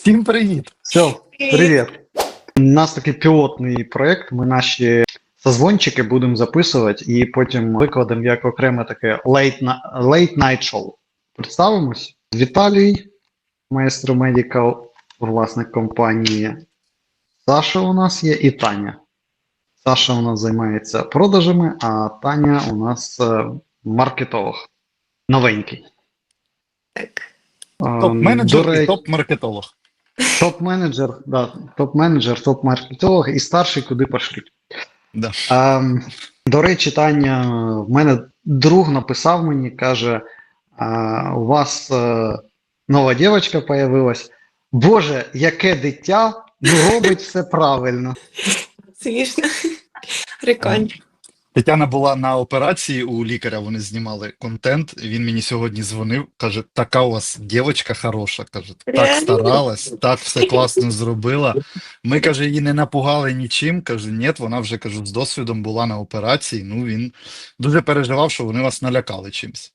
Всім привіт! Все, привіт. У нас такий пілотний проєкт. Ми наші созвончики будемо записувати і потім викладемо як окреме таке late, na- late night show. Представимось. Віталій, майстер медикал, власник компанії. Саша у нас є і Таня. Саша у нас займається продажами, а Таня у нас е, маркетолог. Новенький. Ем, Топ-менеджер і топ-маркетолог. Топ-менеджер, да, топ-менеджер, топ-маркетолог і старший куди пошлють. Да. Ем, до речі, Таня, в мене друг написав мені, каже: а, у вас е, нова дівчинка появилась. Боже, яке дитя ну, робить все правильно. Звісно. Прикольно. Тетяна була на операції у лікаря, вони знімали контент. Він мені сьогодні дзвонив, каже: така у вас дівчинка хороша. Каже, так старалась, так все класно зробила. Ми каже, її не напугали нічим. Каже, ні, вона вже кажу, з досвідом була на операції. Ну він дуже переживав, що вони вас налякали чимось.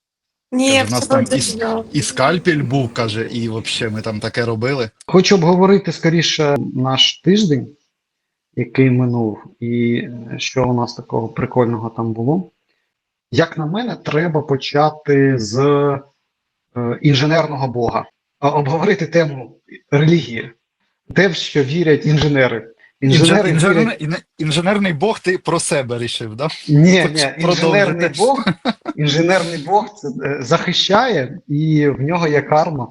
Ні, Каже, у нас там добре. І скальпель був, каже, і взагалі ми там таке робили. Хочу обговорити скоріше наш тиждень, який минув, і е, що у нас такого прикольного там було. Як на мене, треба почати з е, інженерного бога, А обговорити тему релігії, те, в що вірять інженери. Інженери Інженер, вірять... інженерний, інженерний Бог, ти про себе рішив, да? Ні, ні, інженерний Бог, інженерний Бог це е, захищає, і в нього є карма.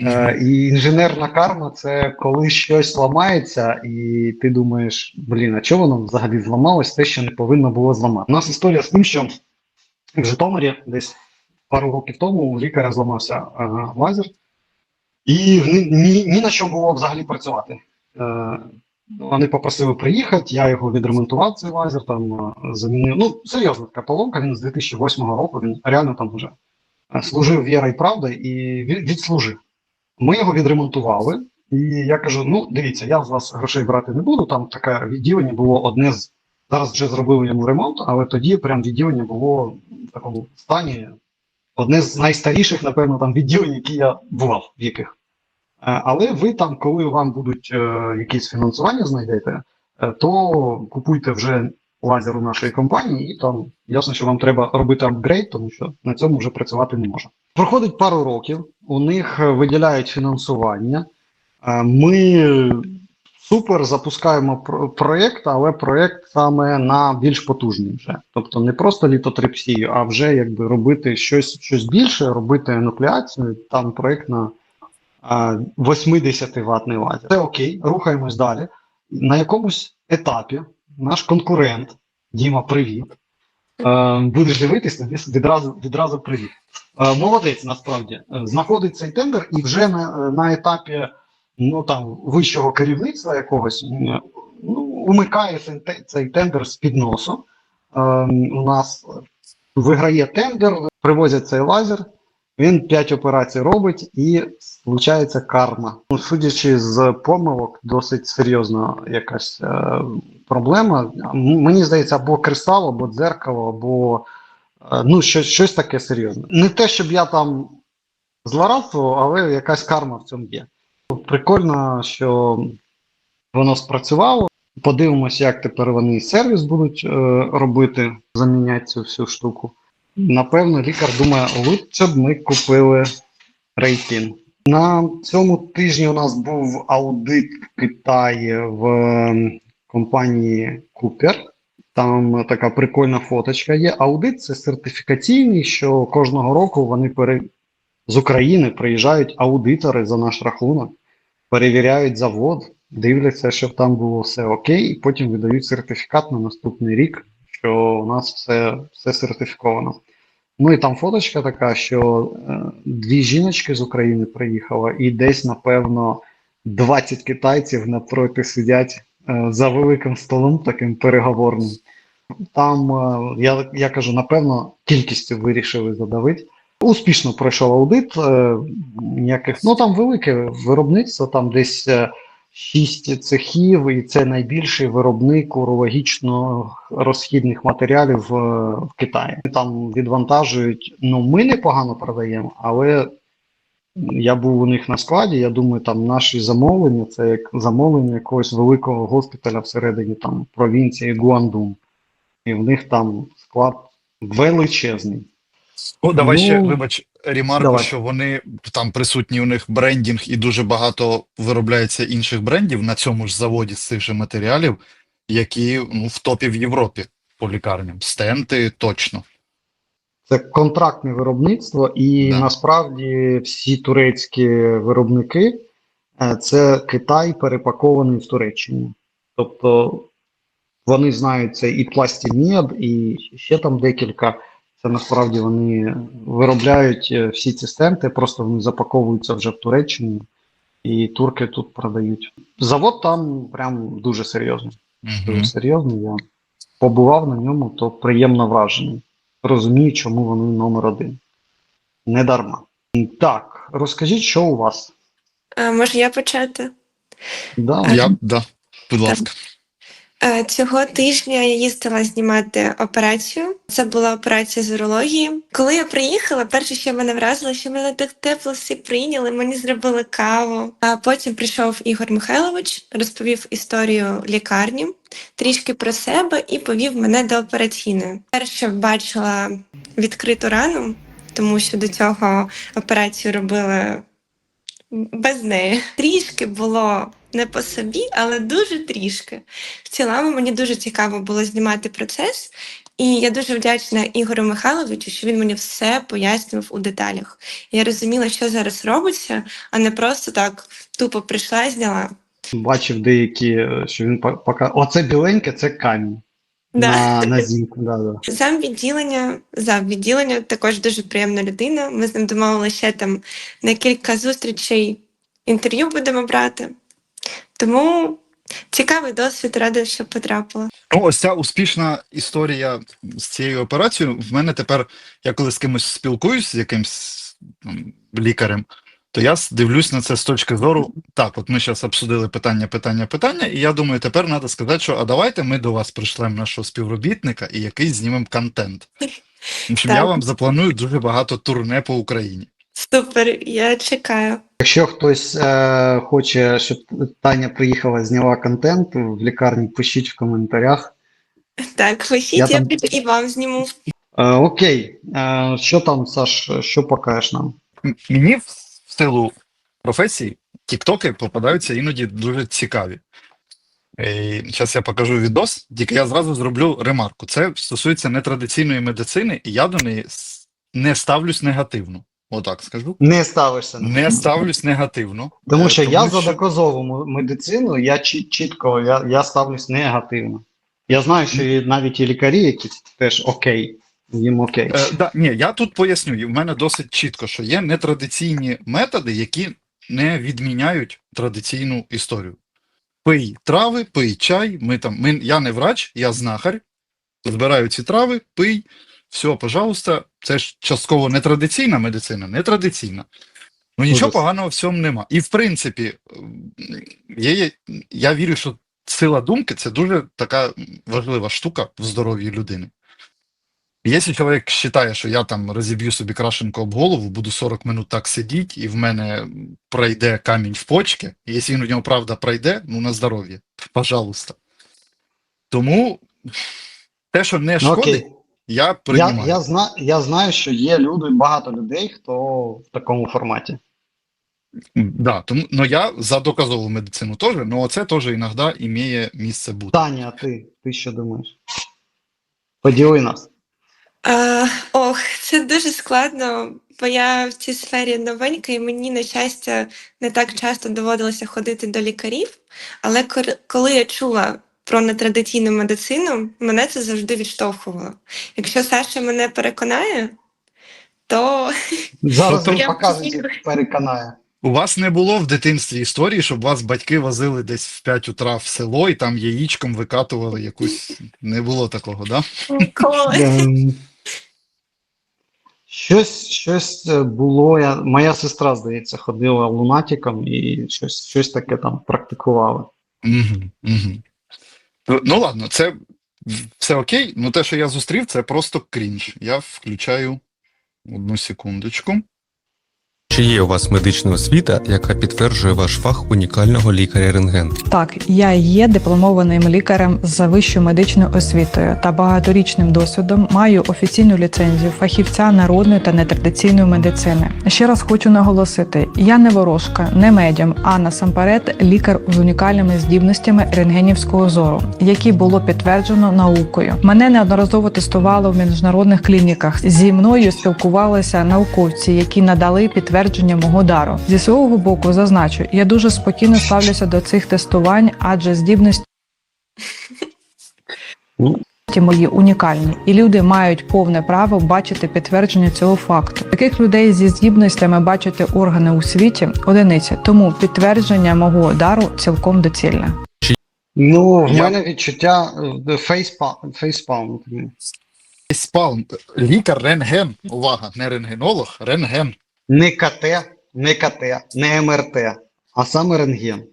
Е, і інженерна карма це коли щось ламається, і ти думаєш, блін, а чого воно взагалі зламалось, те, що не повинно було зламати. У нас історія з тим, що в Житомирі десь пару років тому у лікаря зламався е, лазер, і ні, ні, ні на що було взагалі працювати. Е, вони попросили приїхати, я його відремонтував, цей лазер, там е, замінив. Ну, серйозна така поломка, він з 2008 року, він реально там вже е, служив віра і правда і відслужив. Ми його відремонтували, і я кажу: ну, дивіться, я з вас грошей брати не буду. Там таке відділення було одне з. Зараз вже зробили йому ремонт, але тоді прям відділення було в такому стані. Одне з найстаріших, напевно, там відділень, які я бував в яких. Е, Але ви там, коли вам будуть е, якісь фінансування знайдете, е, то купуйте вже лазер у нашої компанії, і там ясно, що вам треба робити апгрейд, тому що на цьому вже працювати не можна. Проходить пару років, у них е, виділяють фінансування. Е, Ми супер запускаємо проєкт, але проєкт саме на більш потужний вже. Тобто не просто літотрипсію, а вже якби робити щось, щось більше, робити нуклеацію. Там проєкт на 80 ватний лазер. Це окей, рухаємось далі. На якомусь етапі наш конкурент, Діма, привіт. Е, будеш дивитись, відразу, відразу привіт. Е, молодець, насправді. Е, Знаходить цей тендер і вже на, на етапі ну, там, вищого керівництва якогось ну, умикає цей, цей тендер з під носу. У нас виграє тендер, привозять цей лазер, він 5 операцій робить і случається карма. Ну, судячи з помилок, досить серйозна якась проблема. Мені здається, або кристал, або дзеркало, або е, ну, щось, щось таке серйозне. Не те, щоб я там злорадствував, але якась карма в цьому є. Прикольно, що воно спрацювало. Подивимося, як тепер вони сервіс будуть е, робити, заміняти цю всю штуку. Напевно, лікар думає, лучше б ми купили рейтин. На цьому тижні у нас був аудит в Китаї в компанії Cooper. Там така прикольна фоточка є. Аудит це сертифікаційний, що кожного року вони пере... з України приїжджають аудитори за наш рахунок, перевіряють завод, дивляться, щоб там було все окей, і потім видають сертифікат на наступний рік, що у нас все, все сертифіковано. Ну і там фоточка така, що е, дві жіночки з України приїхали, і десь, напевно, 20 китайців напроти сидять е, за великим столом, таким переговорним. Там, е, я, я кажу, напевно, кількістю вирішили задавити. Успішно пройшов аудит. е, Ніяких, ну там велике виробництво, там десь е, шість цехів, і це найбільший виробник урологічно розхідних матеріалів е, в Китаї. Там відвантажують. Ну, ми непогано продаємо, але Я був у них на складі. Я думаю, там наші замовлення це як замовлення якогось великого госпіталя всередині там провінції Гуандун. І в них там склад величезний. О, давай Ну, ще, вибач, ремарку, давай. що вони там присутні у них брендінг і дуже багато виробляється інших брендів на цьому ж заводі з цих же матеріалів, які ну, в топі в Європі по лікарням. Стенти точно. Це контрактне виробництво, і Да. насправді всі турецькі виробники е, це Китай перепакований в Туреччині. Тобто вони знають це і Пластімед, і ще там декілька. Це насправді вони виробляють е, всі ці стенти, просто вони запаковуються вже в Туреччині, і турки тут продають. Завод там прям дуже серйозний. Дуже серйозний. Я побував на ньому, то приємно вражений. Розумію, чому вони номер один. Не дарма. Так, розкажіть, що у вас? А, може я почати? Да, Я, да, будь ласка. Е, Цього тижня я їздила знімати операцію. Це була операція з урології. Коли я приїхала, перше, що мене вразило, що мене так тепло всі прийняли, мені зробили каву. А потім прийшов Ігор Михайлович, розповів історію лікарні, трішки про себе і повів мене до операційної. Перше бачила відкриту рану, тому що до цього операцію робили без неї. Трішки було не по собі, але дуже трішки. В цілому мені дуже цікаво було знімати процес, і я дуже вдячна Ігорю Михайловичу, що він мені все пояснював у деталях. Я розуміла, що зараз робиться, а не просто так тупо прийшла, зняла. бачив деякі, е, що він показав. Оце біленьке, це камінь. Да. На, на зімку. Да, да. Зам відділення, зам відділення також дуже приємна людина. Ми з ним домовилися ще там на кілька зустрічей інтерв'ю будемо брати. Тому цікавий досвід, рада, що потрапила. Ну, ось ця успішна історія з цією операцією. В мене тепер, я коли з кимось спілкуюсь, з якимсь там, лікарем, то я дивлюсь на це з точки зору. Так, от ми зараз обсудили питання, питання, питання, і я думаю, тепер треба сказати, що а давайте ми до вас пришлемо нашого співробітника і якийсь знімемо контент. В я вам запланую дуже багато турне по Україні. Супер, я чекаю. Якщо хтось е, хоче, щоб Таня приїхала, зняла контент в лікарні, пишіть в коментарях. Так, пишіть, Я я, там- і вам зніму. Е, окей, е, що там, Саш, що покажеш нам? М- Мені в в силу професії тіктоки попадаються іноді дуже цікаві. Зараз я покажу відос, тільки я зразу зроблю ремарку. Це стосується нетрадиційної медицини, і я до неї не ставлюсь негативно. Отак скажу. Не ставишся. Не ставлюсь негативно. Тому Е, що я за доказову медицину, я чітко я, я ставлюсь негативно. Я знаю, що і навіть і лікарі, які теж окей, їм окей. Е, да, ні, я тут поясню. і В мене досить чітко, що є нетрадиційні методи, які не відміняють традиційну історію. Пий трави, пий чай. Ми там, ми, я не врач, я знахар. Збираю ці трави, пий. Все, пожалуйста, це ж частково нетрадиційна медицина, нетрадиційна. Ну нічого Ужас. поганого в цьому нема. І в принципі, є, є- я вірю, що сила думки це дуже така важлива штука в здоров'ї людини. Якщо чоловік вважає, що я там розіб'ю собі крашенку об голову, буду 40 минут так сидіти, і в мене пройде камінь в почки, і якщо він у нього правда пройде, ну на здоров'я, пожалуйста. Тому те, що не Ну, шкодить. Я Я, приймаю. я, зна, я знаю, що є люди, багато людей, хто в такому форматі. Да, тому, но я за доказову медицину теж, але це теж іноді має місце бути. Таня, а ти, ти що думаєш? Поділи нас. А, ох, це дуже складно, бо я в цій сфері новенька, і мені, на щастя, не так часто доводилося ходити до лікарів. Але коли я чула про нетрадиційну медицину, мене це завжди відштовхувало. Якщо Саша мене переконає, то Зараз він показує, переконає. У вас не було в дитинстві історії, щоб вас батьки возили десь в 5 утра в село і там яєчком викатували якусь. Не було такого, да? Ем, Щось, щось е, було. Я, моя сестра, здається, ходила лунатиком і щось, щось таке там практикувала. Угу, угу. Ну ладно, це все окей. Ну те, що я зустрів, це просто крінж. Я включаю одну секундочку. Чи є у вас медична освіта, яка підтверджує ваш фах унікального лікаря рентген? Так, я є дипломованим лікарем з вищою медичною освітою та багаторічним досвідом. Маю офіційну ліцензію фахівця народної та нетрадиційної медицини. Ще раз хочу наголосити: я не ворожка, не медіум, а насамперед лікар з унікальними здібностями рентгенівського зору, які було підтверджено наукою. Мене неодноразово тестували в міжнародних клініках. Зі мною спілкувалися науковці, які надали підтвердження мого дару. Зі свого боку зазначу, я дуже спокійно ставлюся до цих тестувань, адже здібності Ну. мої унікальні, і люди мають повне право бачити підтвердження цього факту. Таких людей зі здібностями бачити органи у світі одиниці, тому підтвердження мого дару цілком доцільне. Ну, в Я- мене відчуття фейспалм. фейспалм. Лікар рентген. Увага, не рентгенолог, рентген. Не КТ, не КТ, не МРТ, а саме рентген.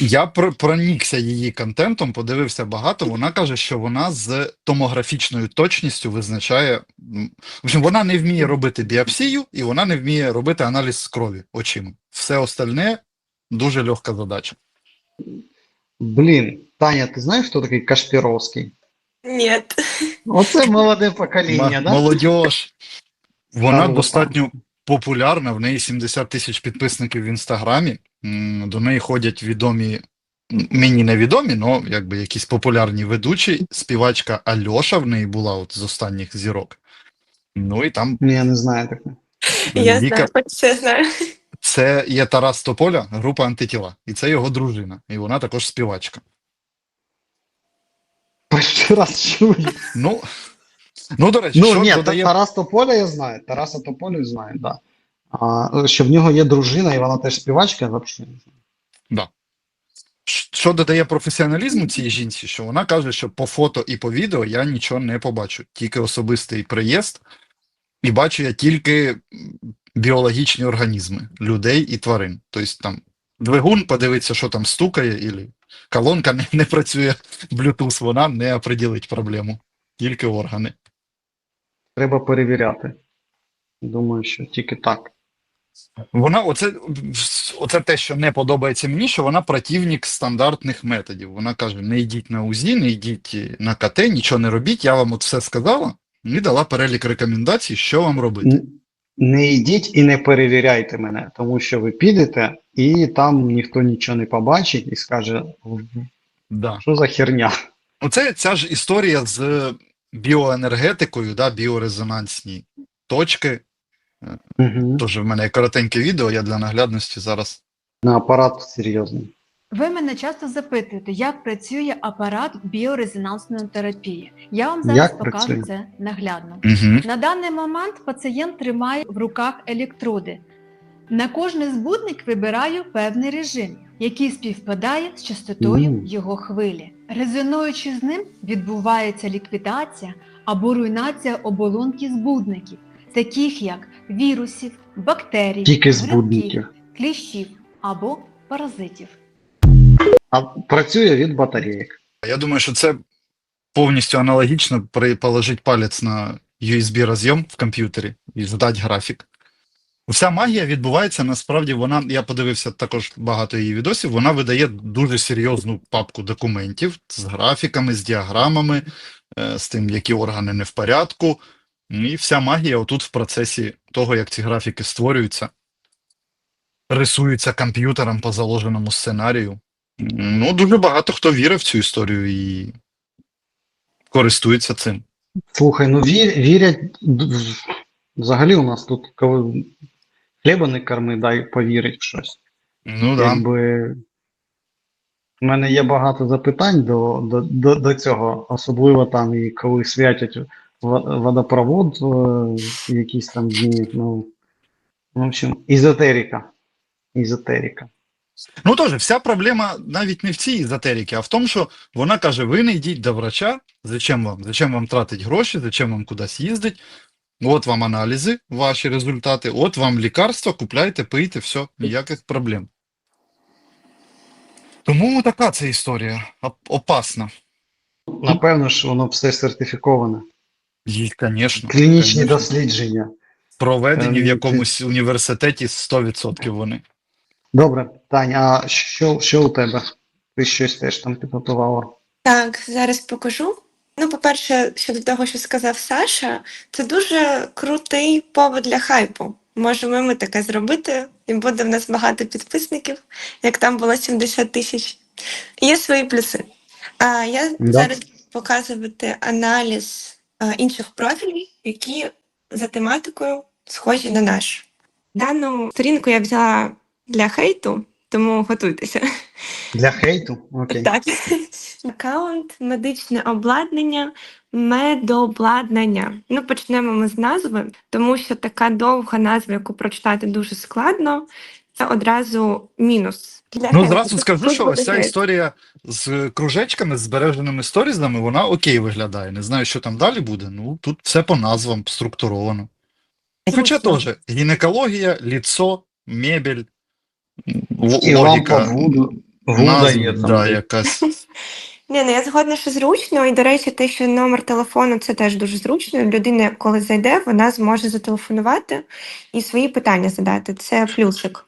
Я пр- проникся її контентом, подивився багато. Вона каже, що вона з томографічною точністю визначає. В общем, вона не вміє робити біопсію і вона не вміє робити аналіз крові очима. Все остальне дуже легка задача. Блін, Таня, ти знаєш, хто такий Кашпіровський? Ні. Оце молоде покоління, М- да? Молодіж. Вона Правда, достатньо популярна, в неї 70 тисяч підписників в інстаграмі. До неї ходять відомі, мені невідомі, але якби якісь популярні ведучі. Співачка Альоша в неї була от з останніх зірок. Ну і там я не знаю таке. Я знаю, хоч це знаю. Це є Тарас Тополя, група антитіла. І це його дружина. І вона також співачка. Перший раз чую. Ну, ну до речі, Ну, що ні, додає Тарас Тополя я знаю. Тараса Тополя знаю, так. Да. А, що в нього є дружина, і вона теж співачка, я взагалі не знаю. Що додає професіоналізму цій жінці, що вона каже, що по фото і по відео я нічого не побачу, тільки особистий приїзд, і бачу я тільки біологічні організми людей і тварин. Тобто там двигун подивиться, що там стукає, і колонка не, не працює Bluetooth, вона не оприділить проблему, тільки органи. Треба перевіряти. Думаю, що тільки так. Вона, оце, оце те, що не подобається мені, що вона противник стандартних методів. Вона каже: не йдіть на УЗІ, не йдіть на КТ, нічого не робіть. Я вам от все сказала і дала перелік рекомендацій, що вам робити. Не йдіть і не перевіряйте мене, тому що ви підете, і там ніхто нічого не побачить і скаже, Да. що за херня. Оце ця ж історія з біоенергетикою, да, біорезонансні точки. Угу. Тож в мене є коротеньке відео, я для наглядності зараз. На апарат серйозний. Ви мене часто запитуєте, як працює апарат біорезонансної терапії. Я вам зараз Як покажу працює? це наглядно. Угу. На даний момент пацієнт тримає в руках електроди. На кожний збудник вибираю певний режим, який співпадає з частотою його хвилі. Резонуючи з ним, відбувається ліквідація або руйнація оболонки збудників, таких як вірусів, бактерій, Тільки збудників. кліщів або паразитів. А працює від батареїк. Я думаю, що це повністю аналогічно при положити палець на USB розйом в комп'ютері і задати графік. Вся магія відбувається насправді. Вона, я подивився також багато її відосів. Вона видає дуже серйозну папку документів з графіками, з діаграмами, е, з тим, які органи не в порядку. І вся магія отут в процесі того, як ці графіки створюються, рисуються комп'ютером по заложеному сценарію. Ну, дуже багато хто вірив в цю історію і користується цим. Слухай, ну вір, вірять. Взагалі у нас тут, хліба не корми, дай повірить в щось. Ну да. Якби... У мене є багато запитань до, до, до, до цього, особливо там, і коли святять водопровод е, якісь там дні. Ну, в общем, ізотерика. Ізотерика. Ну теж, вся проблема навіть не в цій езотериці, а в тому, що вона каже: ви не йдіть до врача, зачем вам? Зачем вам тратить гроші, зачем вам кудись їздить? От вам аналізи, ваші результати, от вам лікарства, купляйте, пийте, все, ніяких проблем. Тому така ця історія опасна. Напевно, що воно все сертифіковане. І, звісно. Клінічні дослідження. Проведені Ем, в якомусь університеті 100% вони. Добре, Таня, а що, що у тебе? Ти щось теж там підготувала? Так, зараз покажу. Ну, по-перше, щодо того, що сказав Саша, це дуже крутий повод для хайпу. Можемо ми таке зробити, і буде в нас багато підписників, як там було 70 тисяч. Є свої плюси. А я Да. зараз буду показувати аналіз а, інших профілів, які за тематикою схожі на наш. Дану сторінку я взяла для хейту, тому готуйтеся. Для хейту? Окей. Так. Аккаунт, медичне обладнання, медобладнання. Ну, почнемо ми з назви, тому що така довга назва, яку прочитати дуже складно, це одразу мінус. Для Ну, зразу скажу, що ось ця історія з кружечками, з збереженими сторізами, вона окей виглядає. Не знаю, що там далі буде. Ну, тут все по назвам структуровано. Ну, Хоча теж гінекологія, ліцо, мебель, І лампа логіка, Вуду. Вуда є там. да, якась. Ні, ну я згодна, що зручно, і до речі, те, що номер телефону це теж дуже зручно. Людина, коли зайде, вона зможе зателефонувати і свої питання задати. Це плюсик.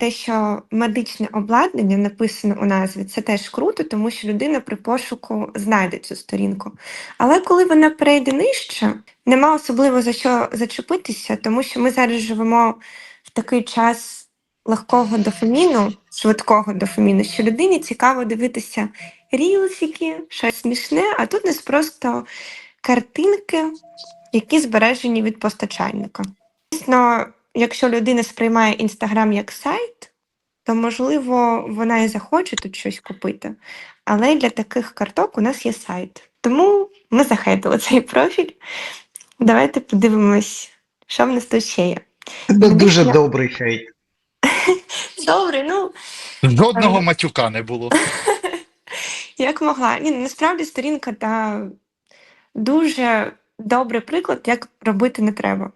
Те, що медичне обладнання написано у назві, це теж круто, тому що людина при пошуку знайде цю сторінку. Але коли вона перейде нижче, нема особливо за що зачепитися, тому що ми зараз живемо в такий час легкого дофаміну, швидкого дофаміну, що людині цікаво дивитися рілсики, щось смішне, а тут нас просто картинки, які збережені від постачальника. Звісно, якщо людина сприймає Інстаграм як сайт, то можливо вона і захоче тут щось купити. Але для таких карток у нас є сайт. Тому ми захейтили цей профіль. Давайте подивимось, що в нас тут ще є. Це дуже добрий хейт. Добре, ну Жодного матюка не було. Як могла. Ні, насправді сторінка та дуже добрий приклад, як робити не треба.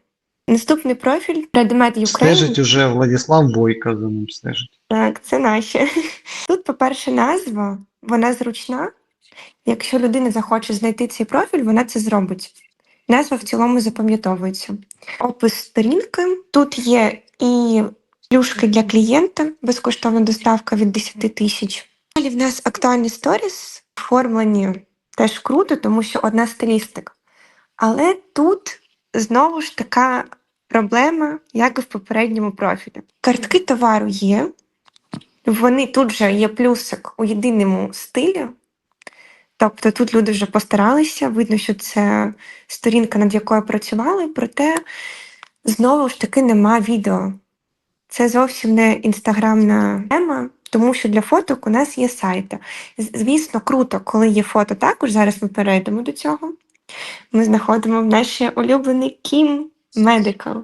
Наступний профіль предмет Ukraine. Стежить уже Владислав Бойко за ним стежить. Так, це наші. Тут, по-перше, назва, вона зручна. Якщо людина захоче знайти цей профіль, вона це зробить. Назва в цілому запам'ятовується. Опис сторінки. Тут є і плюшки для клієнта, безкоштовна доставка від 10 тисяч. Далі в нас актуальні сторіс, оформлені теж круто, тому що одна стилістика. Але тут знову ж така проблема, як і в попередньому профілі. Картки товару є, вони тут же є плюсик у єдиному стилі. Тобто тут люди вже постаралися, видно, що це сторінка, над якою працювали, проте знову ж таки нема відео. Це зовсім не інстаграмна тема, тому що для фоток у нас є сайти. Звісно, круто, коли є фото також. Зараз ми перейдемо до цього. Ми знаходимо в нашій улюблений Kim Medical.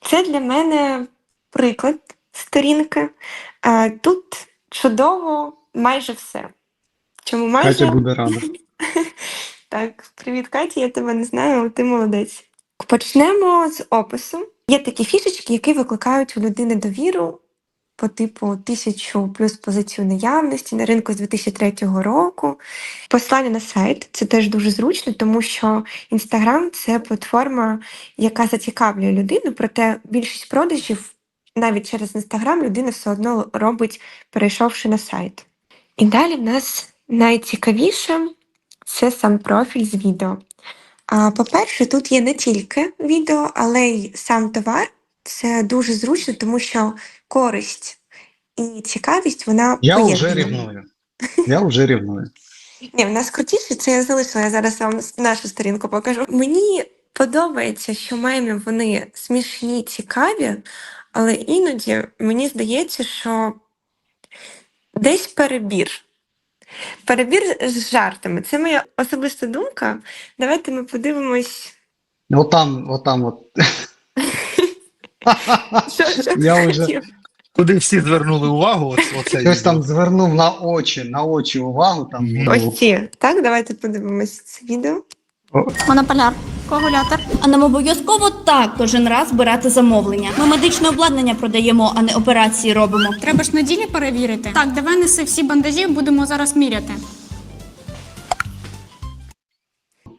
Це для мене приклад сторінки. Тут чудово майже все. Чому майже? Катя буде рада. Так, привіт, Катя, я тебе не знаю, але ти молодець. Почнемо з опису. Є такі фішечки, які викликають у людини довіру по типу тисячу плюс позицію наявності на ринку з 2003 року. Посилання на сайт це теж дуже зручно, тому що Інстаграм це платформа, яка зацікавлює людину, проте більшість продажів навіть через Інстаграм людина все одно робить, перейшовши на сайт. І далі в нас найцікавіше це сам профіль з відео. По-перше, тут є не тільки відео, але й сам товар. Це дуже зручно, тому що користь і цікавість вона Я поєднана. вже рівную. Я вже рівную. Ні, в нас крутіше, це я залишила. Я зараз вам нашу сторінку покажу. Мені подобається, що меми вони смішні, цікаві, але іноді мені здається, що десь перебір. Перебір з жартами. Це моя особиста думка. Давайте ми подивимось. Отам, отам от. Що, що Я вже- Куди всі звернули увагу, оце Хтось там звернув на очі, на очі увагу. Там Ось ці. Так, давайте подивимось це відео. Монополяр, коагулятор. А нам обов'язково так кожен раз брати замовлення. Ми медичне обладнання продаємо, а не операції робимо. Треба ж на ділі перевірити. Так, давай неси всі бандажі, будемо зараз міряти.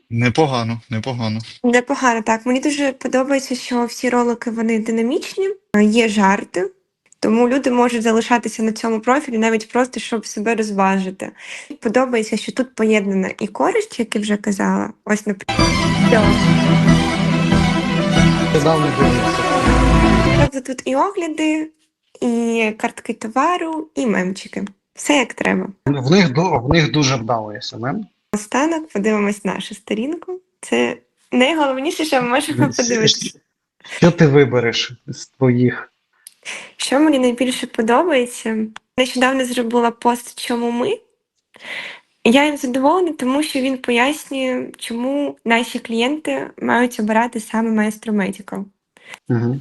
Непогано, непогано. Непогано, так. Мені дуже подобається, що всі ролики вони динамічні, є жарти. Тому люди можуть залишатися на цьому профілі навіть просто щоб себе розважити. Подобається, що тут поєднана і користь, як я вже казала. Ось наприклад. Тобто тут і огляди, і картки товару, і мемчики. Все як треба. В них, в них дуже вдалий СММ. Останок подивимось нашу сторінку. Це найголовніше, що ми можемо подивитися. Що ти вибереш з твоїх? Що мені найбільше подобається? Нещодавно зробила пост Чому ми? Я їм задоволена, тому що він пояснює, чому наші клієнти мають обирати саме Maestro Medical.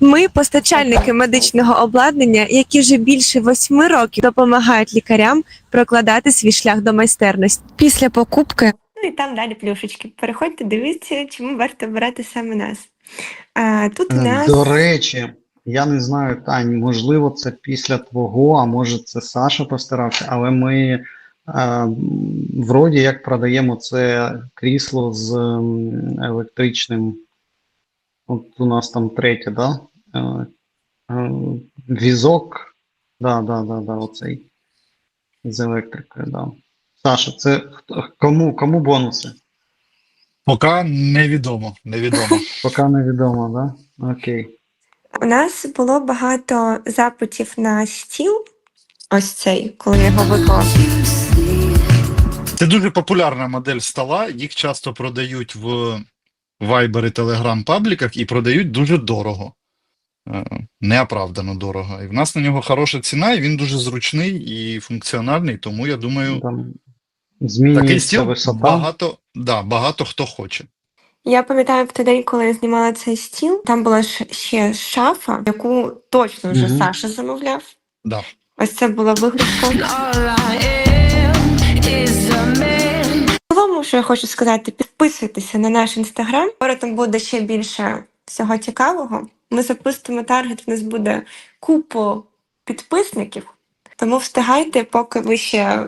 Ми постачальники медичного обладнання, які вже більше восьми років допомагають лікарям прокладати свій шлях до майстерності. Після покупки Ну і там далі плюшечки. Переходьте, дивіться, чому варто обирати саме нас. А, тут у нас Е, До речі, я не знаю, Тань, можливо, це після твого, а може це Саша постарався, але ми е, вроді як продаємо це крісло з електричним. От у нас там третє, да? Е, е, візок. Да, да, да, да, оцей. З електрикою, да. Саша, це кому, кому бонуси? Поки невідомо, невідомо. Поки невідомо, да? Окей. У нас було багато запитів на стіл. Ось цей, коли я його виклала. Це дуже популярна модель стола. Їх часто продають в Viber і Telegram пабліках і продають дуже дорого. Е, Неоправдано дорого. І в нас на нього хороша ціна, і він дуже зручний і функціональний, тому я думаю, Там такий стіл висота. багато, да, багато хто хоче. Я пам'ятаю в той день, коли я знімала цей стіл, там була ще шафа, яку точно вже Мгм. Саша замовляв. Да. Ось це була вигрузка. В цілому, що я хочу сказати, підписуйтеся на наш інстаграм. Скоро там буде ще більше всього цікавого. Ми запустимо таргет, у нас буде купу підписників, тому встигайте, поки ви ще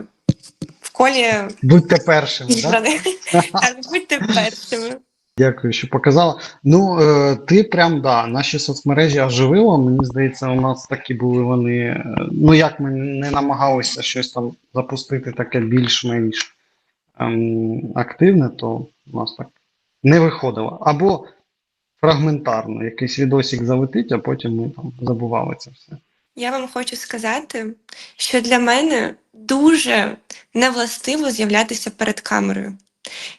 в колі Будьте першими, да? Так, будьте першими. Дякую, що показала. Ну, е, ти прям да, наші соцмережі оживила. Мені здається, у нас такі були вони. е, Ну, як ми не намагалися щось там запустити таке більш-менш ем, активне, то у нас так не виходило. Або фрагментарно, якийсь відосик залетить, а потім ми там забували це все. Я вам хочу сказати, що для мене дуже невластиво з'являтися перед камерою.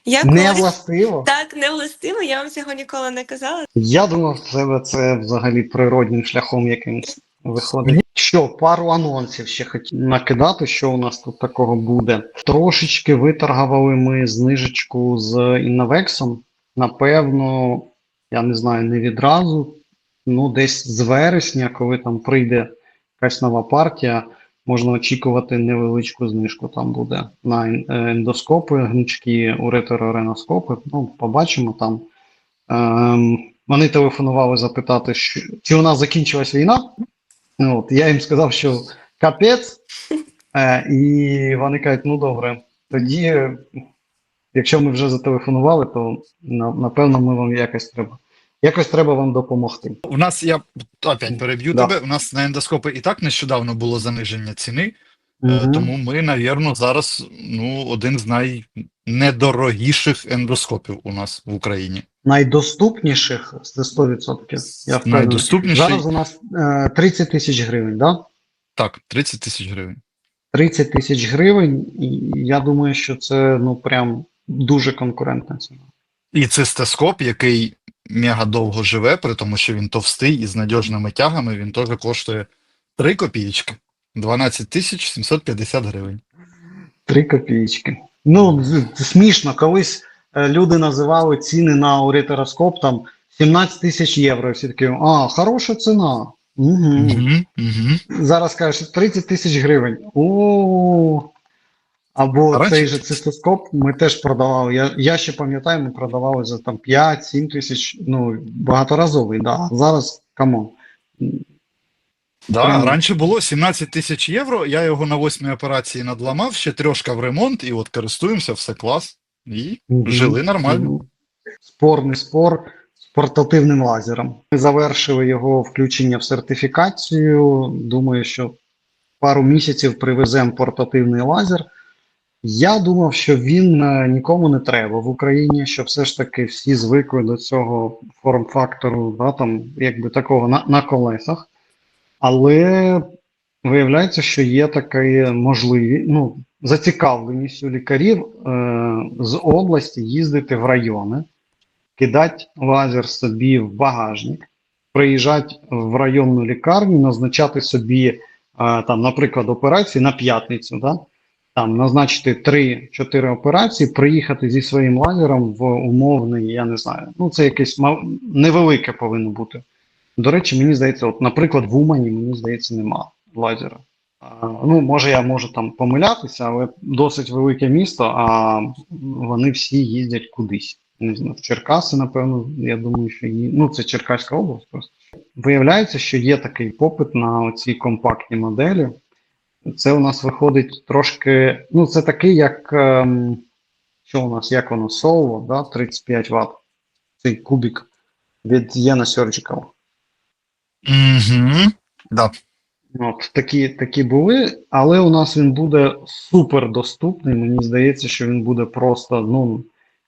Я Не колись- властиво. Так, невластиво, я вам цього ніколи не казала. Я думав, тебе це взагалі природнім шляхом якимось виходить. Що, пару анонсів ще хотів накидати, що у нас тут такого буде. Трошечки виторгували ми знижечку з Інновексом. Напевно, я не знаю, не відразу. Ну, десь з вересня, коли там прийде якась нова партія, можна очікувати невеличку знижку. Там буде на е, ендоскопи, гнучки, уретерореноскопи. Ну, побачимо там. Ем, вони телефонували запитати, що, чи у нас закінчилась війна. От, я їм сказав, що капець. Е, і вони кажуть, ну добре, тоді, якщо ми вже зателефонували, то напевно ми вам якось треба. Якось треба вам допомогти. У нас я опять переб'ю Да. тебе. У нас на ендоскопи і так нещодавно було заниження ціни. Е, Мгм. Тому ми, навірно, зараз ну, один з найнедорогіших ендоскопів у нас в Україні. Найдоступніших це 100%. Я. Найдоступніший Зараз у нас е, 30 тисяч гривень, да? так, 30 тисяч гривень. 30 тисяч гривень, і я думаю, що це ну прям дуже конкурентна ціна. І цистескоп, який мега довго живе, при тому, що він товстий і з надіжними тягами, він теж коштує 3 копійки. 12 тисяч 750 гривень. Три копійки. Ну, смішно, колись е, люди називали ціни на уретероскоп там 17 тисяч євро. Всі такі, а, хороша ціна. Угу. Угу, угу. Зараз кажеш 30 тисяч гривень. О. Або Раніше- цей же цистоскоп ми теж продавали. Я, я ще пам'ятаю, ми продавали за там 5-7 тисяч, ну, багаторазовий, да. А зараз камон. Да, Прям- раніше було 17 тисяч євро. Я його на восьмій операції надламав, ще трьошка в ремонт, і от користуємося, все клас. І Мгм. жили нормально. спор не спор з портативним лазером. Ми завершили його включення в сертифікацію. Думаю, що пару місяців привеземо портативний лазер. Я думав, що він е, нікому не треба в Україні, що все ж таки всі звикли до цього форм-фактору, да, там, якби такого на, на колесах. Але виявляється, що є така можливість, ну, зацікавленість у лікарів е, з області їздити в райони, кидати лазер собі в багажник, приїжджати в районну лікарню, назначати собі, е, там, наприклад, операції на п'ятницю, да? Там, назначити 3-4 операції, приїхати зі своїм лазером в умовний, я не знаю, ну це якесь мал- невелике повинно бути. До речі, мені здається, от, наприклад, в Умані, мені здається, нема лазера. Ну, може, я можу там помилятися, але досить велике місто, а вони всі їздять кудись. Не знаю, в Черкаси, напевно, я думаю, що є. Ну, це Черкаська область просто. Виявляється, що є такий попит на ці компактні моделі. Це у нас виходить трошки. Ну, це такий, як. Ем, що у нас, як воно, Solvo, да, 35 Вт. Цей кубік від Єна Surgical. Угу. Да. От такі, такі були, але у нас він буде супер доступний. Мені здається, що він буде просто ну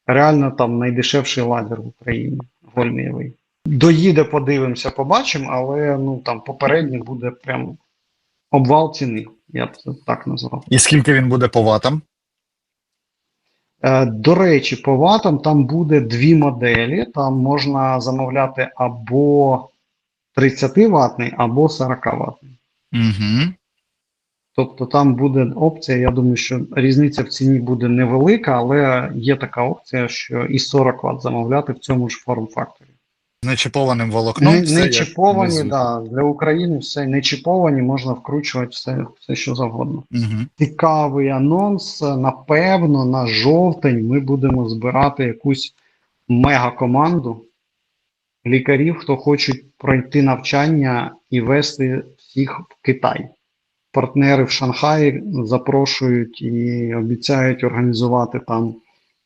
реально там найдешевший лазер в Україні, гольмієвий. Доїде, подивимося, побачимо, але ну там попередній буде прям обвал ціни. Я б це так назвав. І скільки він буде по ватам? Е, До речі, по ватам там буде дві моделі. Там можна замовляти або 30 ватний, або 40 ватний. Угу. Тобто там буде опція, я думаю, що різниця в ціні буде невелика, але є така опція, що і 40 Вт замовляти в цьому ж форм-факторі. Нечіпованим волокном. Не, все не як чіповані, внизу. да, для України все не чіповані, можна вкручувати все, все що завгодно. Угу. Цікавий анонс. Напевно, на жовтень ми будемо збирати якусь мега-команду лікарів, хто хочуть пройти навчання і вести всіх в Китай. Партнери в Шанхаї запрошують і обіцяють організувати там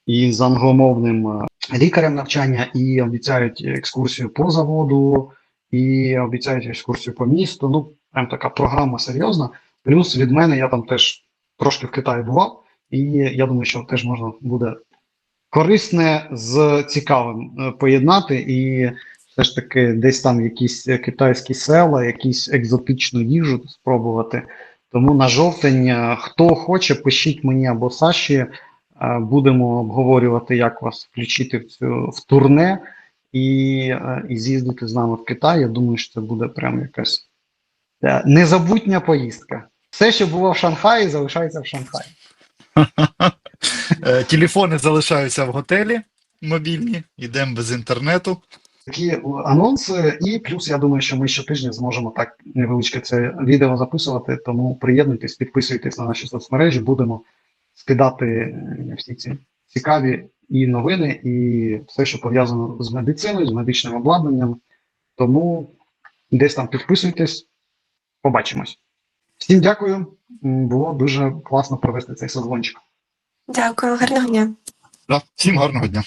і з англомовним е, лікарем навчання, і обіцяють екскурсію по заводу, і обіцяють екскурсію по місту. Ну, прям така програма серйозна. Плюс від мене я там теж трошки в Китаї бував, і я думаю, що теж можна буде корисне з цікавим е, поєднати, і все ж таки десь там якісь китайські села, якісь екзотичну їжу спробувати. Тому на жовтень, е, хто хоче, пишіть мені або Саші. Е, Будемо обговорювати, як вас включити в цю в турне і, е, і з'їздити з нами в Китай. Я думаю, що це буде прям якась е, незабутня поїздка. Все, що було в Шанхаї, залишається в Шанхаї. Телефони залишаються в готелі мобільні, йдемо без інтернету. Такі анонси, і плюс я думаю, що ми щотижня зможемо так невеличке це відео записувати. Тому приєднуйтесь, підписуйтесь на наші соцмережі. Будемо скидати е, всі ці цікаві і новини, і все, що пов'язано з медициною, з медичним обладнанням. Тому десь там підписуйтесь, побачимось. Всім дякую. Було дуже класно провести цей созвончик. Дякую, гарного дня. Да. Всім гарного дня.